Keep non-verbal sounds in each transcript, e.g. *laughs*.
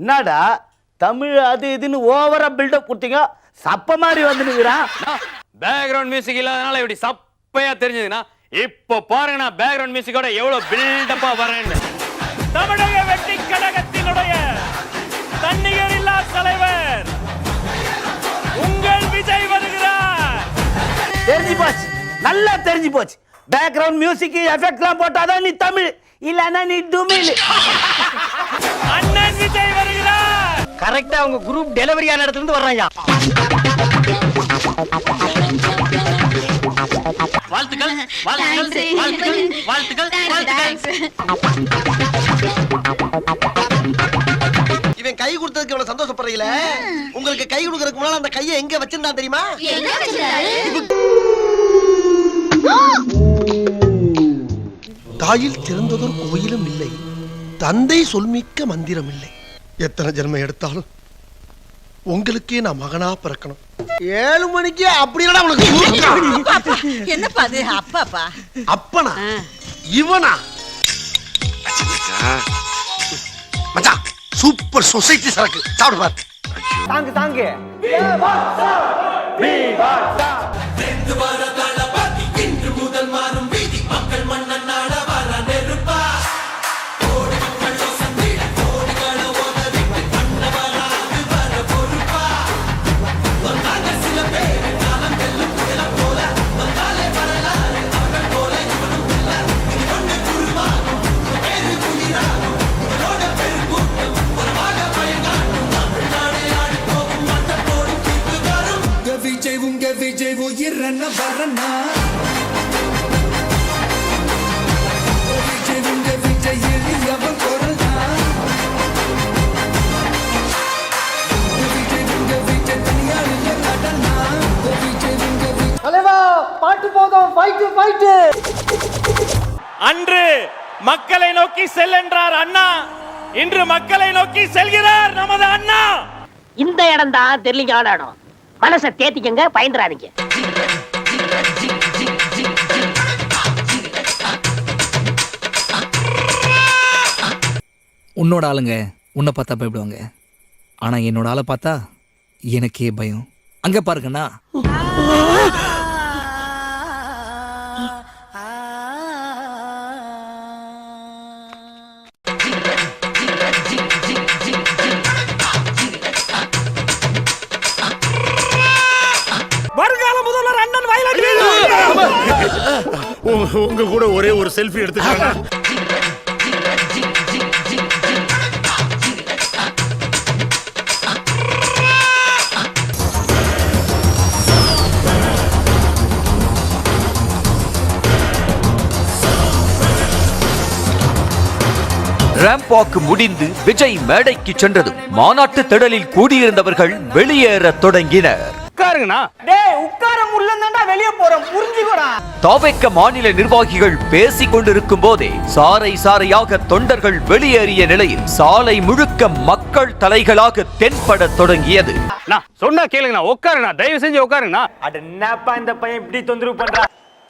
என்னடா தமிழ் அது இதுன்னு ஓவரா பில்டப் கொடுத்தீங்க? சப்ப மாதிரி வந்து நிற்கிறான் பேக்ரவுண்ட் மியூசிக் இல்லாதனால இப்படி சப்பையா தெரிஞ்சதுன்னா இப்போ பாருங்க நான் பேக்ரவுண்ட் மியூசிக்கோட எவ்வளவு பில்டப்பா வரேன்னு. தமிழக வெற்றி கழகத்தினுடைய தன்னிகர் இல்லா தலைவர் உங்கள் விஜய் வருகிறார். தெரிஞ்சு போச்சு. நல்லா தெரிஞ்சு போச்சு. பேக்ரவுண்ட் மியூசிக் எஃபெக்ட்லாம் போட்டாதான் நீ தமிழ். இல்லைன்னா நீ வருகிறார் கரெக்டா அவங்க குரூப் டெலிவரியான இடத்துல இருந்து வர்றாங்க. வாழ்த்துக்கள் வாழ்த்துக்கள் வாழ்த்துக்கள் வாழ்த்துக்கள் வாழ்த்துக்கள். இவன் கை கொடுத்ததுக்கு இவ்வளவு சந்தோஷப்படுறீங்கள? உங்களுக்கு கை கொடுக்கறதுக்கு முன்னால அந்த கையை எங்க வச்சிருந்தான் தெரியுமா? தாயில் திறந்ததொரு கோயிலும் இல்லை. தந்தை சொல்மிக்க மந்திரம் இல்லை எத்தனை ஜென்மம் எடுத்தாலும் உங்களுக்கே நான் மகனா பிறக்கணும். ஏழு மணிக்கு அப்படி இல்லடா உனக்கு. என்னப்பா அது? அப்பாப்பா. அப்பனா? இவனா? மச்சான் சூப்பர் சொசைட்டி சரக்கு. சாப்பிடு பாரு. தாங்கு தாங்கு. அன்று மக்களை நோக்கி செல்லென்றார் அண்ணா. இன்று மக்களை நோக்கி செல்கிறார் நமது அண்ணா. இந்த இடம் தான் தெரியலிங்கான இடம் மனசை தேத்திக்கங்க பயந்துறாதீங்க. உன்னோட ஆளுங்க உன்னை பார்த்தா பயப்படுவாங்க. ஆனா என்னோட ஆளை பார்த்தா எனக்கே பயம். அங்க பாருங்கண்ணா. உங்க கூட ஒரே ஒரு செல்ஃபி எடுத்துக்கிறேன் ரேம்ப் முடிந்து விஜய் மேடைக்கு சென்றதும் மாநாட்டு திடலில் கூடியிருந்தவர்கள் வெளியேறத் தொடங்கினர். உட்காருங்கண்ணா. டேய் உட்கார முடியலன்னா வெளியே போறோம். புரிஞ்சுக்கோடா. தாவேக்க மாநில நிர்வாகிகள் பேசிக் கொண்டிருக்கும் போதே சாறை சாறையாக தொண்டர்கள் வெளியேறிய நிலையில் சாலை முழுக்க மக்கள் தலைகளாக தென்படத் தொடங்கியது. சொன்னா கேளுங்கண்ணா. உட்காருங்கண்ணா. தயவு செஞ்சு உட்காருங்கண்ணா. அட என்னப்பா இந்த பையன் இப்படி தொந்தரவு பண்றா?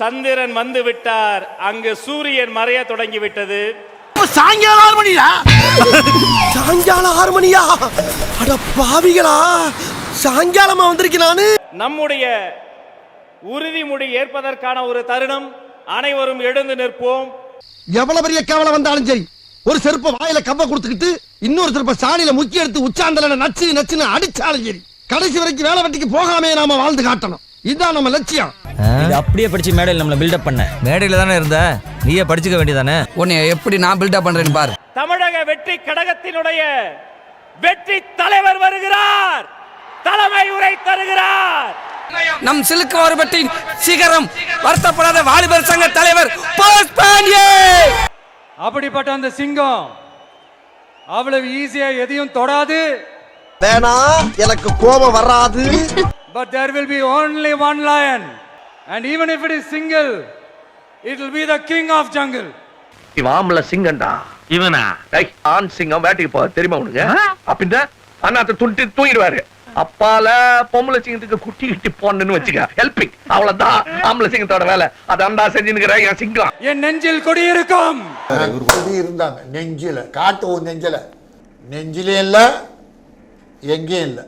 சந்திரன் வந்து விட்டார். அங்கு சூரியன் மறைய தொடங்கி விட்டது சாயங்காலம் ஆறு மணியா? சாயங்காலம் ஆறு மணியா? அட பாவிகளா! சாயங்காலமா வந்திருக்கேன் நானு. நம்முடைய உறுதிமொழி ஏற்பதற்கான ஒரு தருணம். அனைவரும் எழுந்து நிற்போம். எவ்வளவு பெரிய கேவலம் வந்தாலும் சரி ஒரு செருப்ப வாயில கவ்வ கொடுத்துக்கிட்டு இன்னொரு செருப்ப சாணியில முக்கி எடுத்து உச்சாந்தல நச்சு நச்சுன்னு அடிச்சாலும் சரி கடைசி வரைக்கும் வேலை வெட்டிக்கு போகாமே நாம வாழ்ந்து காட்டணும். இதுதான் நம்ம லட்சியம். இது அப்படியே படிச்சு மேடையில் நம்மள பில்டப் பண்ண. மேடையில தானே இருந்த? நீயே படிச்சுக்க வேண்டியதானே? உன்னை எப்படி நான் பில்டப் பண்றேன்னு பாரு. தமிழக வெற்றி கழகத்தினுடைய வெற்றி தலைவர் வருகிறார். தலைமை உரை தருகிறார். நம் சிலுக்கு மாறுபட்டின் சிகரம் வருத்தப்படாத வாலிபர் சங்க தலைவர் அப்படிப்பட்ட அந்த சிங்கம் அவ்வளவு ஈஸியா எதையும் தொடாது. வேணா எனக்கு கோபம் வராது. But there will be only one lion. And even if it is single, it will be the king of jungle. ஆம்பளை சிங்கம்டா. இவனா? ஆண் சிங்கம் வேட்டைக்கு போக தெரியுமா உனக்கு? அப்படின்னா அண்ணாத்த துண்டி தூங்கிடுவாரு. அப்பால பொம்பளை சிங்கத்துக்கு குட்டி கிட்டி போன்னு வச்சுக்க. ஹெல்பிங் அவ்வளவுதான். ஆம்பளை சிங்கத்தோட வேலை. அதான்டா செஞ்சுன்னு என் சிங்கம். என் நெஞ்சில் கொடியிருக்கும் இருந்தாங்க. நெஞ்சில. காட்டு நெஞ்சில. நெஞ்சிலே இல்ல எங்கேயும் இல்லை.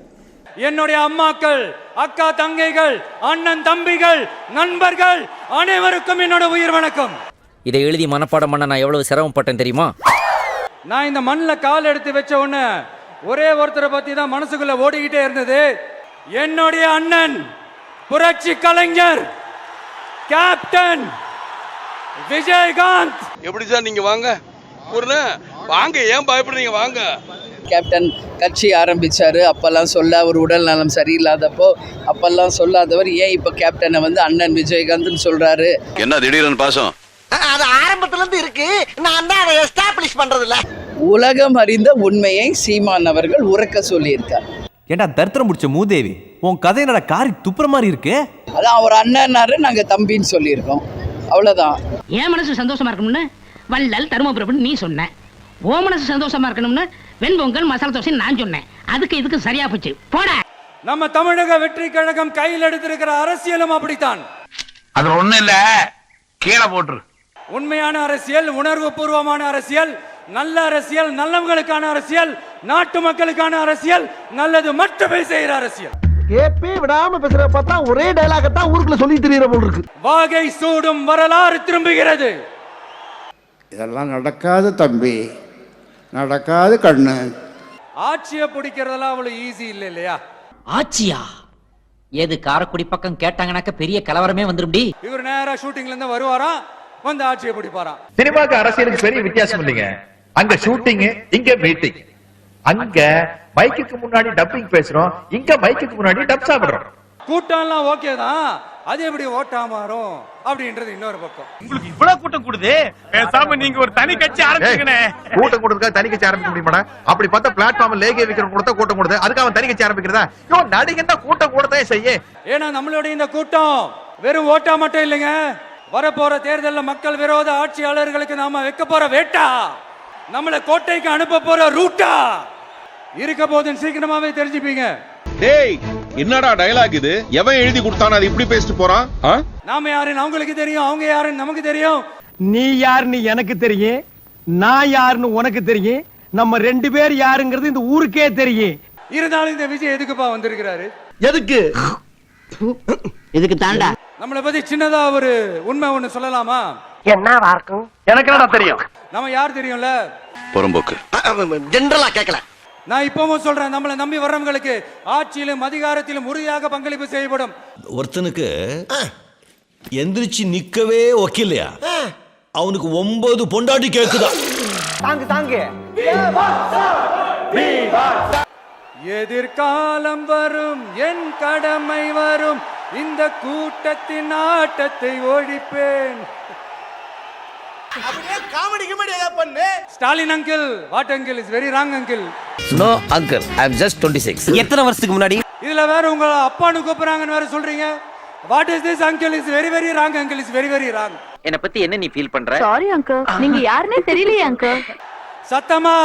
என்னுடைய அம்மாக்கள் அக்கா தங்கைகள் அண்ணன் தம்பிகள் நண்பர்கள் அனைவருக்கும் என்னோட உயிர் வணக்கம். இதை எழுதி மனப்பாடம் பண்ண நான் எவ்வளவு சிரமப்பட்டேன் தெரியுமா? நான் இந்த மண்ணில் கால் எடுத்து வச்ச உடனே ஒரே ஒருத்தரை பத்தி தான் மனசுக்குள்ள ஓடிக்கிட்டே இருந்தது. என்னுடைய அண்ணன் புரட்சி கலைஞர் கேப்டன் விஜயகாந்த். எப்படி சார் நீங்க வாங்க? ஒரு வாங்க ஏன் பயப்படுறீங்க? வாங்க. கேப்டன் கட்சி ஆரம்பிச்சாரு. அப்பெல்லாம் சொல்ல அவர் உடல் நலம் சரியில்லாதப்போ அப்பெல்லாம் சொல்லாதவர் ஏன் இப்போ கேப்டனை வந்து அண்ணன் விஜயகாந்த்னு சொல்றாரு? என்ன திடீர்னு பாசம்? அது ஆரம்பத்துல இருந்து இருக்கு. நான் தான் அதை எஸ்டாப்ளிஷ் பண்றது இல்ல உலகம் அறிந்த உண்மையை சீமான் அவர்கள் உறக்க சொல்லியிருக்கார். ஏண்டா தரித்திரம் முடிச்ச மூதேவி? உன் கதை என்னடா காரி துப்புற மாதிரி இருக்கு? அதான் அவர் அண்ணன்னாரு நாங்க தம்பின்னு சொல்லியிருக்கோம். அவ்வளவுதான். என் மனசு சந்தோஷமா இருக்கணும்னு வள்ளல் தருமபுரம்னு நீ சொன்ன. ஓ மனசு சந்தோஷமா இருக்கணும்னு வெண்பொங்கல் மசாலா தோசை நான் சொன்னேன். அதுக்கு இதுக்கு சரியா போச்சு. போட! நம்ம தமிழக வெற்றி கழகம் கையில் எடுத்திருக்கிற அரசியலும் அப்படித்தான். அது ஒண்ணு இல்ல. கீழே போட்டுரு. உண்மையான அரசியல் உணர்வு பூர்வமான அரசியல் நல்ல அரசியல் நல்லவங்களுக்கான அரசியல் நாட்டு மக்களுக்கான அரசியல் நல்லது மட்டுமே செய்யற அரசியல். கேப்பே விடாம பேசுற பார்த்தா ஒரே டைலாக தான் ஊருக்குள்ள சொல்லி தெரியற போல் இருக்கு. வாகை சூடும் வரலாறு திரும்புகிறது. இதெல்லாம் நடக்காது தம்பி. நடக்காது கண்ணு. ஆட்சியை பிடிக்கிறதெல்லாம் அவ்வளவு ஈஸி இல்லை இல்லையா? ஆச்சியா ஏது காரக்குடி பக்கம் கேட்டாங்கனாக்க பெரிய கலவரமே வந்துரும்டி. இவர் நேரா ஷூட்டிங்ல இருந்து வருவாராம் வந்து ஆட்சியை பிடிப்பாராம். சினிமாக்கு அரசியலுக்கு பெரிய வித்தியாசம் இல்லைங்க. அங்க ஷூட்டிங் இங்க மீட்டிங் அங்க மைக்குக்கு முன்னாடி டப்பிங் பேசுறோம் இங்க மைக்குக்கு முன்னாடி டப் சாப்பிடுறோம். கூட்டம்லாம் ஓகே தான். அது எப்படி ஓட்டா மாறும்? அப்படின்றது இன்னொரு பக்கம். உங்களுக்கு இவ்வளவு கூட்டம் கூடுது? பேசாம நீங்க ஒரு தனி கட்சி ஆரம்பிச்சுக்கணே. கூட்டம் கொடுத்தா தனி கட்சி ஆரம்பிக்க முடியுமாடா? அப்படி பார்த்தா பிளாட்ஃபார்ம் லேகே விக்கிற கொடுத்தா கூட்டம் கொடுத்து அதுக்கு அவன் தனி கட்சி ஆரம்பிக்கிறதா? யோ நடிகன்னா கூட்டம் கூடத்தே செய்ய. ஏன்னா நம்மளுடைய இந்த கூட்டம் வெறும் ஓட்டா மட்டும் இல்லைங்க. வரப்போற தேர்தலில் மக்கள் விரோத ஆட்சியாளர்களுக்கு நாம வைக்க போற வேட்டா. நம்மள கோட்டைக்கு அனுப்ப போற ரூட்டா? இருக்க போதுன்னு சீக்கிரமாவே தெரிஞ்சுப்பீங்க. டேய் என்னடா டயலாக் இது? எவன் எழுதி கொடுத்தானே அது இப்படி பேசிட்டு போறான்? நாம யாருன்னு அவங்களுக்கு தெரியும் அவங்க யாருன்னு நமக்கு தெரியும். நீ யாருன்னு எனக்கு தெரியும் நான் யாருன்னு உனக்கு தெரியும் நம்ம ரெண்டு பேர் யாருங்கிறது இந்த ஊருக்கே தெரியும். இருந்தாலும் இந்த விஜய் எதுக்குப்பா வந்திருக்கிறாரு? எதுக்கு? இதுக்கு தாண்டா. நம்மளை பத்தி சின்னதா ஒரு உண்மை ஒண்ணு சொல்லலாமா? என்னவா இருக்கும்? எனக்கு என்னடா தெரியும்? நம்ம யார் தெரியும்ல? புறம்போக்கு. ஜென்ரலா கேட்கல நான் இப்பவும் சொல்றேன் நம்மளை நம்பி வர்றவங்களுக்கு ஆட்சியிலும் அதிகாரத்திலும் உறுதியாக பங்களிப்பு செய்யப்படும். ஒருத்தனுக்கு எந்திரிச்சு நிக்கவே ஒக்கில்லையா? அவனுக்கு ஒன்பது பொண்டாட்டி கேக்குதா? தாங்கு தாங்கு. எதிர்காலம் வரும் என் கடமை வரும். இந்த கூட்டத்தின் ஆட்டத்தை ஒழிப்பேன். காமெடி கிமெடி ஏதாவது பண்ணு. Stalin uncle what uncle is very wrong uncle no uncle I am just twenty six எத்தனை வருஷத்துக்கு முன்னாடி? இதுல வேற உங்க அப்பான்னு கூப்பிடுறாங்கன்னு வேற சொல்றீங்க. What is this uncle is very very wrong uncle is very very wrong என்ன பத்தி என்ன நீ ஃபீல் பண்ற? சாரி அங்கிள் நீங்க யாருன்னே தெரியலையே அங்கிள் சத்தமா?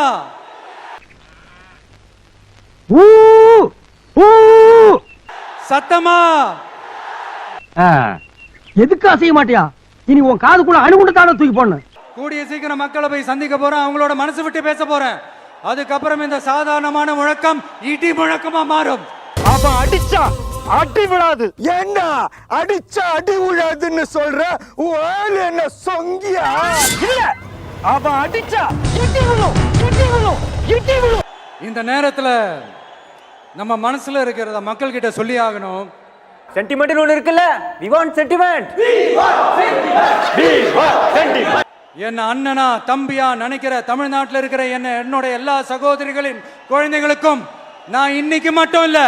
சத்தமா? எதுக்கு அசைய மாட்டியா? இனி உன் காதுக்குள்ள அணுகுண்டத்தான தூக்கி போடணும்? கூடிய சீக்கிரம் மக்களை போய் சந்திக்க போறேன். அவங்களோட மனசு விட்டு பேச போறேன். அதுக்கப்புறம் இந்த சாதாரணமான முழக்கம் இடி முழக்கமா மாறும். அவன் அடிச்சா அடி விடாது என்ன அடிச்சா அடி விழாதுன்னு சொல்ற? உன் என்ன சொங்கியா? இல்ல. அவன் அடிச்சா இடி விழும். இடி விழும். இடி விழும். இந்த நேரத்துல நம்ம மனசுல இருக்கிறத மக்கள் கிட்ட சொல்லி ஆகணும் சென்டிமெண்ட் ஒன்று இருக்குல்ல? வி வாண்ட் சென்டிமெண்ட் என்ன அண்ணனா தம்பியா நினைக்கிற தமிழ்நாட்டில் இருக்கிற என்ன என்னோட எல்லா சகோதரிகளின் குழந்தைகளுக்கும் நான் இன்னைக்கு மட்டும் இல்ல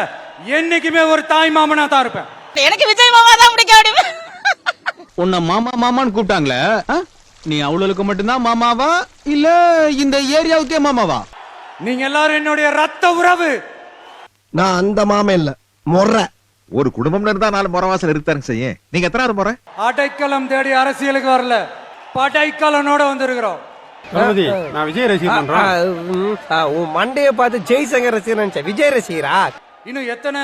என்னைக்குமே ஒரு தாய் மாமனா தான் இருப்பேன். எனக்கு விஜய் மாமா தான் பிடிக்கும் உன்னை மாமா மாமான்னு கூப்பிட்டாங்களே ஆ? நீ அவளுக்கு மட்டும்தான் மாமாவா? இல்ல இந்த ஏரியாவுக்கே மாமாவா? நீங்க எல்லாரும் என்னுடைய ரத்த உறவு. நான் அந்த மாமன் இல்ல மொர்ற ஒரு குடும்பம்னு இருந்தா நாலு முறவாசல் இருக்காருங்க செய்ய. நீங்க எத்தனாவது முறை? அடைக்கலம் தேடி அரசியலுக்கு வரல. படைக்கலனோட வந்திருக்கிறோம். நான் விஜய் ரசிகர் பண்றேன். உன் மண்டைய பார்த்து ஜெய்சங்கர் ரசிகர் நினைச்ச விஜய் ரசிகரா? இன்னும் எத்தனை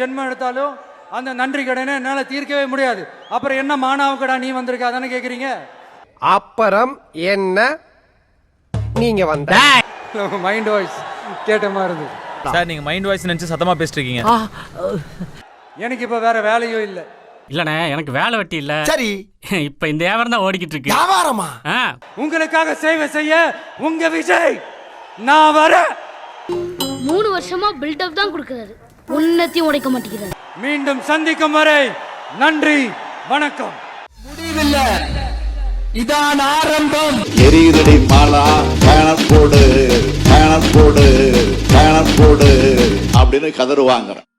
ஜென்மம் எடுத்தாலும் அந்த நன்றி கடனை என்னால தீர்க்கவே முடியாது. அப்புறம் என்ன மானாவுக்கடா நீ வந்திருக்க? அதானே கேக்குறீங்க? அப்புறம் என்ன நீங்க வந்த மைண்ட் வாய்ஸ் *laughs* கேட்ட மாதிரி சார் நீங்க மைண்ட் வாய்ஸ் நினைச்சு சத்தமா பேசிட்டு இருக்கீங்க. எனக்கு இப்போ வேற வேலையும் இல்லை. இல்லண்ணே எனக்கு வேலை வெட்டி இல்ல. சரி. *laughs* இப்ப இந்த வியாபாரம் தான் ஓடிக்கிட்டு இருக்கு. வியாபாரமா? உங்களுக்காக சேவை செய்ய உங்க விஜய் நான் வரேன். மூணு வருஷமா பில்டப் தான் கொடுக்கறாரு. உன்னத்தையும் உடைக்க மாட்டேங்கிறாரு. மீண்டும் சந்திக்கும் வரை நன்றி வணக்கம். இதான் ஆரம்பம். எரியுதடி மாலா பேனர் போடு பேனர் போடு பேனர் போடு அப்படின்னு கதறுவாங்க.